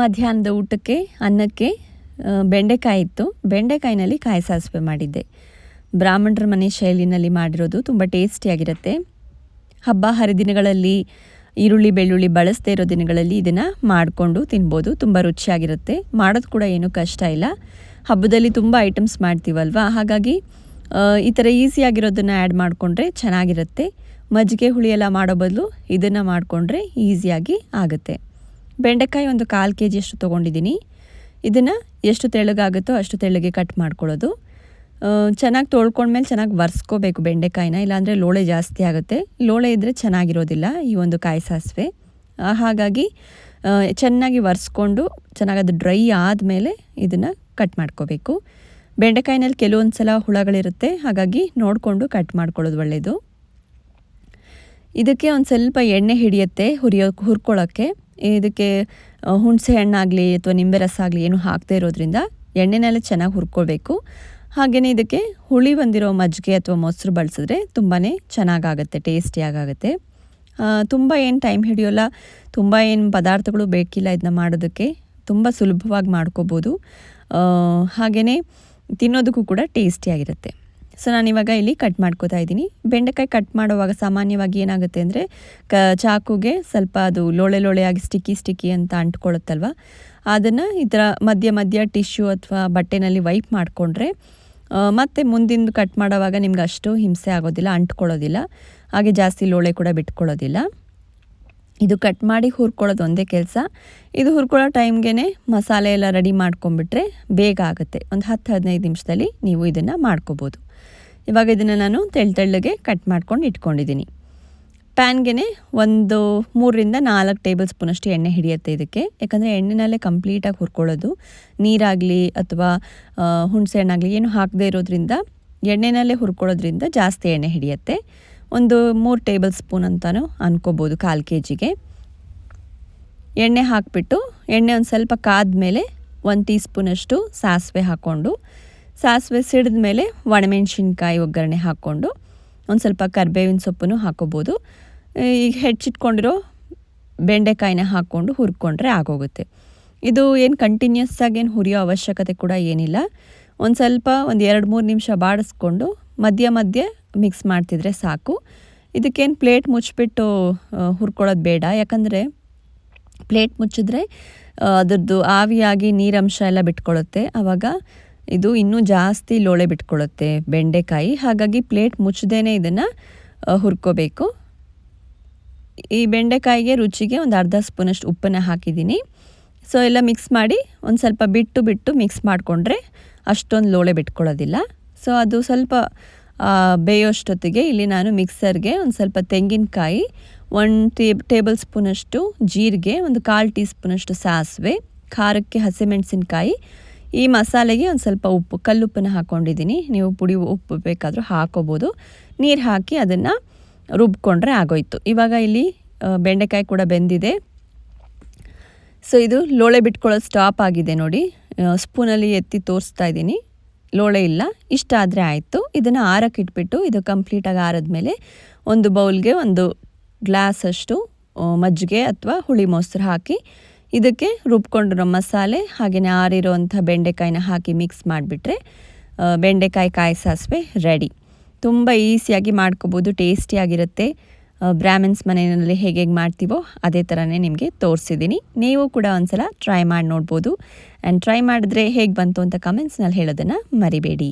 ಮಧ್ಯಾಹ್ನದ ಊಟಕ್ಕೆ, ಅನ್ನಕ್ಕೆ ಬೆಂಡೆಕಾಯಿ ಇತ್ತು. ಬೆಂಡೆಕಾಯಿನಲ್ಲಿ ಕಾಯಿ ಸಾಸಿವೆ ಮಾಡಿದ್ದೆ. ಬ್ರಾಹ್ಮಣರ ಮನೆ ಶೈಲಿನಲ್ಲಿ ಮಾಡಿರೋದು ತುಂಬ ಟೇಸ್ಟಿಯಾಗಿರುತ್ತೆ ಹಬ್ಬ ಹರಿದಿನಗಳಲ್ಲಿ ಈರುಳ್ಳಿ, ಬೆಳ್ಳುಳ್ಳಿ ಬಳಸದೇ ಇರೋ ದಿನಗಳಲ್ಲಿ ಇದನ್ನು ಮಾಡಿಕೊಂಡು ತಿನ್ಬೋದು. ತುಂಬ ರುಚಿಯಾಗಿರುತ್ತೆ. ಮಾಡೋದು ಕೂಡ ಏನೂ ಕಷ್ಟ ಇಲ್ಲ. ಹಬ್ಬದಲ್ಲಿ ತುಂಬ ಐಟಮ್ಸ್ ಮಾಡ್ತೀವಲ್ವ? ಹಾಗಾಗಿ ಈ ಥರ ಈಸಿಯಾಗಿರೋದನ್ನು ಆ್ಯಡ್ ಮಾಡಿಕೊಂಡ್ರೆ ಚೆನ್ನಾಗಿರುತ್ತೆ. ಮಜ್ಜಿಗೆ ಹುಳಿ ಎಲ್ಲ ಮಾಡೋ ಬದಲು ಇದನ್ನು ಮಾಡಿಕೊಂಡ್ರೆ ಈಸಿಯಾಗಿ ಆಗುತ್ತೆ. ಬೆಂಡೆಕಾಯಿ ಒಂದು ಕಾಲು ಕೆ ಜಿಯಷ್ಟು ತೊಗೊಂಡಿದ್ದೀನಿ. ಇದನ್ನು ಎಷ್ಟು ತೆಳ್ಳಗಾಗುತ್ತೋ ಅಷ್ಟು ತೆಳ್ಳಗೆ ಕಟ್ ಮಾಡ್ಕೊಳ್ಳೋದು. ಚೆನ್ನಾಗಿ ತೊಳ್ಕೊಂಡ್ಮೇಲೆ ಚೆನ್ನಾಗಿ ಒರೆಸ್ಕೋಬೇಕು ಬೆಂಡೆಕಾಯಿನ, ಇಲ್ಲಾಂದರೆ ಲೋಳೆ ಜಾಸ್ತಿ ಆಗುತ್ತೆ. ಲೋಳೆ ಇದ್ದರೆ ಚೆನ್ನಾಗಿರೋದಿಲ್ಲ ಈ ಒಂದು ಕಾಯಿ ಸಾಸಿವೆ. ಹಾಗಾಗಿ ಚೆನ್ನಾಗಿ ಒರೆಸ್ಕೊಂಡು ಚೆನ್ನಾಗಿ ಅದು ಡ್ರೈ ಆದಮೇಲೆ ಇದನ್ನು ಕಟ್ ಮಾಡ್ಕೋಬೇಕು. ಬೆಂಡೆಕಾಯಿನಲ್ಲಿ ಕೆಲವೊಂದು ಸಲ ಹುಳಗಳಿರುತ್ತೆ, ಹಾಗಾಗಿ ನೋಡಿಕೊಂಡು ಕಟ್ ಮಾಡ್ಕೊಳ್ಳೋದು ಒಳ್ಳೆಯದು ಇದಕ್ಕೆ ಒಂದು ಸ್ವಲ್ಪ ಎಣ್ಣೆ ಹಿಡಿಯುತ್ತೆ, ಹುರಿಯೋ, ಹುರ್ಕೊಳ್ಳೋಕ್ಕೆ. ಇದಕ್ಕೆ ಹುಣಸೆ ಹಣ್ಣಾಗಲಿ ಅಥವಾ ನಿಂಬೆ ರಸ ಆಗಲಿ ಏನು ಹಾಕದೇ ಇರೋದ್ರಿಂದ ಎಣ್ಣೆನೆಲ್ಲ ಚೆನ್ನಾಗಿ ಹುರ್ಕೊಳ್ಬೇಕು. ಹಾಗೆಯೇ ಇದಕ್ಕೆ ಹುಳಿ ಬಂದಿರೋ ಮಜ್ಜಿಗೆ ಅಥವಾ ಮೊಸರು ಬಳಸಿದ್ರೆ ತುಂಬಾ ಚೆನ್ನಾಗಾಗುತ್ತೆ ಟೇಸ್ಟಿಯಾಗುತ್ತೆ ತುಂಬ ಏನು ಟೈಮ್ ಹಿಡಿಯೋಲ್ಲ, ತುಂಬ ಏನು ಪದಾರ್ಥಗಳು ಬೇಕಿಲ್ಲ ಇದನ್ನ ಮಾಡೋದಕ್ಕೆ, ತುಂಬ ಸುಲಭವಾಗಿ ಮಾಡ್ಕೋಬೋದು. ಹಾಗೆಯೇ ತಿನ್ನೋದಕ್ಕೂ ಕೂಡ ಟೇಸ್ಟಿಯಾಗಿರುತ್ತೆ. ಸೊ ನಾನಿವಾಗ ಇಲ್ಲಿ ಕಟ್ ಮಾಡ್ಕೋತಾ ಇದ್ದೀನಿ. ಬೆಂಡೆಕಾಯಿ ಕಟ್ ಮಾಡುವಾಗ ಸಾಮಾನ್ಯವಾಗಿ ಏನಾಗುತ್ತೆ ಅಂದರೆ, ಕ ಚಾಕುಗೆ ಸ್ವಲ್ಪ ಅದು ಲೋಳೆ ಲೋಳೆಯಾಗಿ ಸ್ಟಿಕ್ಕಿ ಸ್ಟಿಕ್ಕಿ ಅಂತ ಅಂಟ್ಕೊಳ್ಳುತ್ತಲ್ವ ಅದನ್ನು ಈ ಥರ ಮಧ್ಯ ಮಧ್ಯ ಟಿಶ್ಯೂ ಅಥವಾ ಬಟ್ಟೆನಲ್ಲಿ ವೈಪ್ ಮಾಡಿಕೊಂಡ್ರೆ ಮತ್ತು ಮುಂದಿಂದು ಕಟ್ ಮಾಡೋವಾಗ ನಿಮ್ಗೆ ಅಷ್ಟು ಹಿಂಸೆ ಆಗೋದಿಲ್ಲ, ಅಂಟ್ಕೊಳ್ಳೋದಿಲ್ಲ. ಹಾಗೆ ಜಾಸ್ತಿ ಲೋಳೆ ಕೂಡ ಬಿಟ್ಕೊಳ್ಳೋದಿಲ್ಲ. ಇದು ಕಟ್ ಮಾಡಿ ಹುರ್ಕೊಳ್ಳೋದು ಒಂದೇ ಕೆಲಸ. ಇದು ಹುರ್ಕೊಳ್ಳೋ ಟೈಮ್ಗೆ ಮಸಾಲೆ ಎಲ್ಲ ರೆಡಿ ಮಾಡ್ಕೊಂಬಿಟ್ರೆ ಬೇಗ ಆಗುತ್ತೆ. ಒಂದು ಹತ್ತು ಹದಿನೈದು ನಿಮಿಷದಲ್ಲಿ ನೀವು ಇದನ್ನು ಮಾಡ್ಕೋಬೋದು. ಇವಾಗ ಇದನ್ನು ನಾನು ತೆಳ್ ತೆಳ್ಳಗೆ ಕಟ್ ಮಾಡ್ಕೊಂಡು ಇಟ್ಕೊಂಡಿದ್ದೀನಿ. ಪ್ಯಾನ್ಗೆ ಒಂದು ಮೂರರಿಂದ ನಾಲ್ಕು ಟೇಬಲ್ ಸ್ಪೂನಷ್ಟು ಎಣ್ಣೆ ಹಿಡಿಯುತ್ತೆ ಇದಕ್ಕೆ. ಯಾಕಂದರೆ ಎಣ್ಣೆನಲ್ಲೇ ಕಂಪ್ಲೀಟಾಗಿ ಹುರ್ಕೊಳ್ಳೋದು. ನೀರಾಗಲಿ ಅಥವಾ ಹುಣಸೆ ಹಣ್ಣಾಗಲಿ ಏನು ಹಾಕದೇ ಇರೋದ್ರಿಂದ ಎಣ್ಣೆನಲ್ಲೇ ಹುರ್ಕೊಳ್ಳೋದ್ರಿಂದ ಜಾಸ್ತಿ ಎಣ್ಣೆ ಹಿಡಿಯುತ್ತೆ. ಒಂದು ಮೂರು ಟೇಬಲ್ ಸ್ಪೂನ್ ಅಂತಲೂ ಅನ್ಕೋಬೋದು ಕಾಲು ಕೆ ಜಿಗೆ ಎಣ್ಣೆ ಹಾಕಿಬಿಟ್ಟು, ಎಣ್ಣೆ ಒಂದು ಸ್ವಲ್ಪ ಕಾದ್ಮೇಲೆ ಒಂದು ಟೀ ಸ್ಪೂನಷ್ಟು ಸಾಸಿವೆ ಹಾಕ್ಕೊಂಡು, ಸಾಸಿವೆ ಸಿಡಿದ ಮೇಲೆ ಒಣಮೆಣ್ಸಿನ್ಕಾಯಿ ಒಗ್ಗರಣೆ ಹಾಕ್ಕೊಂಡು, ಒಂದು ಸ್ವಲ್ಪ ಕರಿಬೇವಿನ ಸೊಪ್ಪನ್ನು ಹಾಕೋಬೋದು. ಈಗ ಹೆಚ್ಚಿಟ್ಕೊಂಡಿರೋ ಬೆಂಡೆಕಾಯಿನ ಹಾಕ್ಕೊಂಡು ಹುರ್ಕೊಂಡ್ರೆ ಆಗೋಗುತ್ತೆ. ಇದು ಏನು ಕಂಟಿನ್ಯೂಸ್ ಏನು ಹುರಿಯೋ ಅವಶ್ಯಕತೆ ಕೂಡ ಏನಿಲ್ಲ. ಒಂದು ಸ್ವಲ್ಪ ಒಂದು ಎರಡು ಮೂರು ನಿಮಿಷ ಬಾಡಿಸ್ಕೊಂಡು ಮಧ್ಯ ಮಧ್ಯೆ ಮಿಕ್ಸ್ ಮಾಡ್ತಿದ್ರೆ ಸಾಕು. ಇದಕ್ಕೇನು ಪ್ಲೇಟ್ ಮುಚ್ಚಿಬಿಟ್ಟು ಹುರ್ಕೊಳ್ಳೋದು ಬೇಡ. ಯಾಕಂದರೆ ಪ್ಲೇಟ್ ಮುಚ್ಚಿದ್ರೆ ಅದರದ್ದು ಆವಿಯಾಗಿ ನೀರಂಶ ಎಲ್ಲ ಬಿಟ್ಕೊಳ್ಳುತ್ತೆ. ಆವಾಗ ಇದು ಇನ್ನೂ ಜಾಸ್ತಿ ಲೋಳೆ ಬಿಟ್ಕೊಳ್ಳುತ್ತೆ ಬೆಂಡೆಕಾಯಿ. ಹಾಗಾಗಿ ಪ್ಲೇಟ್ ಮುಚ್ಚದೇನೆ ಇದನ್ನು ಹುರ್ಕೋಬೇಕು. ಈ ಬೆಂಡೆಕಾಯಿಗೆ ರುಚಿಗೆ ಒಂದು ಅರ್ಧ ಸ್ಪೂನಷ್ಟು ಉಪ್ಪನ್ನು ಹಾಕಿದ್ದೀನಿ. ಸೊ ಎಲ್ಲ ಮಿಕ್ಸ್ ಮಾಡಿ ಒಂದು ಸ್ವಲ್ಪ ಬಿಟ್ಟು ಬಿಟ್ಟು ಮಿಕ್ಸ್ ಮಾಡಿಕೊಂಡ್ರೆ ಅಷ್ಟೊಂದು ಲೋಳೆ ಬಿಟ್ಕೊಳ್ಳೋದಿಲ್ಲ. ಸೊ ಅದು ಸ್ವಲ್ಪ ಬೇಯೋಷ್ಟೊತ್ತಿಗೆ ಇಲ್ಲಿ ನಾನು ಮಿಕ್ಸರ್ಗೆ ಒಂದು ಸ್ವಲ್ಪ ತೆಂಗಿನಕಾಯಿ ಒನ್ ಟೇ, ಟೇಬಲ್ ಸ್ಪೂನಷ್ಟು ಜೀರಿಗೆ, ಒಂದು ಕಾಲು ಟೀ ಸ್ಪೂನಷ್ಟು ಸಾಸಿವೆ, ಖಾರಕ್ಕೆ ಹಸಿಮೆಣಸಿನ್ಕಾಯಿ, ಈ ಮಸಾಲೆಗೆ ಒಂದು ಸ್ವಲ್ಪ ಉಪ್ಪು, ಕಲ್ಲುಪ್ಪನ್ನು ಹಾಕ್ಕೊಂಡಿದ್ದೀನಿ ನೀವು ಪುಡಿ ಉಪ್ಪು ಬೇಕಾದರೂ ಹಾಕೋಬೋದು. ನೀರು ಹಾಕಿ ಅದನ್ನು ರುಬ್ಕೊಂಡ್ರೆ ಆಗೋಯ್ತು. ಇವಾಗ ಇಲ್ಲಿ ಬೆಂಡೆಕಾಯಿ ಕೂಡ ಬೆಂದಿದೆ. ಸೊ ಇದು ಲೋಳೆ ಬಿಟ್ಕೊಳ್ಳೋದು ಸ್ಟಾಪ್ ಆಗಿದೆ ನೋಡಿ. ಸ್ಪೂನಲ್ಲಿ ಎತ್ತಿ ತೋರಿಸ್ತಾ ಇದ್ದೀನಿ. ಲೋಳೆ ಇಲ್ಲ, ಇಷ್ಟ ಆದರೆ ಆಯಿತು. ಇದನ್ನು ಆರಕ್ಕೆ ಇಟ್ಬಿಟ್ಟು ಇದು ಕಂಪ್ಲೀಟಾಗಿ ಆರದ್ಮೇಲೆ ಒಂದು ಬೌಲ್ಗೆ ಒಂದು ಗ್ಲಾಸಷ್ಟು ಅಷ್ಟು ಮಜ್ಜಿಗೆ ಅಥವಾ ಹುಳಿ ಮೊಸರು ಹಾಕಿ ಇದಕ್ಕೆ ರುಬ್ಕೊಂಡಿರೋ ಮಸಾಲೆ ಹಾಗೆಯೇ ಆರಿರೋವಂಥ ಬೆಂಡೆಕಾಯಿನ ಹಾಕಿ ಮಿಕ್ಸ್ ಮಾಡಿಬಿಟ್ರೆ ಬೆಂಡೆಕಾಯಿ ಕಾಯಿ ಸಾಸಿವೆ ರೆಡಿ ತುಂಬ ಈಸಿಯಾಗಿ ಮಾಡ್ಕೋಬೋದು ಟೇಸ್ಟಿಯಾಗಿರುತ್ತೆ ಬ್ರಾಹ್ಮಿನ್ಸ್ ಮನೆಯಲ್ಲಿ ಹೇಗೆ ಹೇಗೆ ಮಾಡ್ತೀವೋ ಅದೇ ಥರನೇ ನಿಮಗೆ ತೋರಿಸಿದ್ದೀನಿ. ನೀವು ಕೂಡ ಒಂದ್ಸಲ ಟ್ರೈ ಮಾಡಿ ನೋಡ್ಬೋದು. ಆ್ಯಂಡ್ ಟ್ರೈ ಮಾಡಿದ್ರೆ ಹೇಗೆ ಬಂತು ಅಂತ ಕಮೆಂಟ್ಸ್ನಲ್ಲಿ ಹೇಳೋದನ್ನು ಮರಿಬೇಡಿ.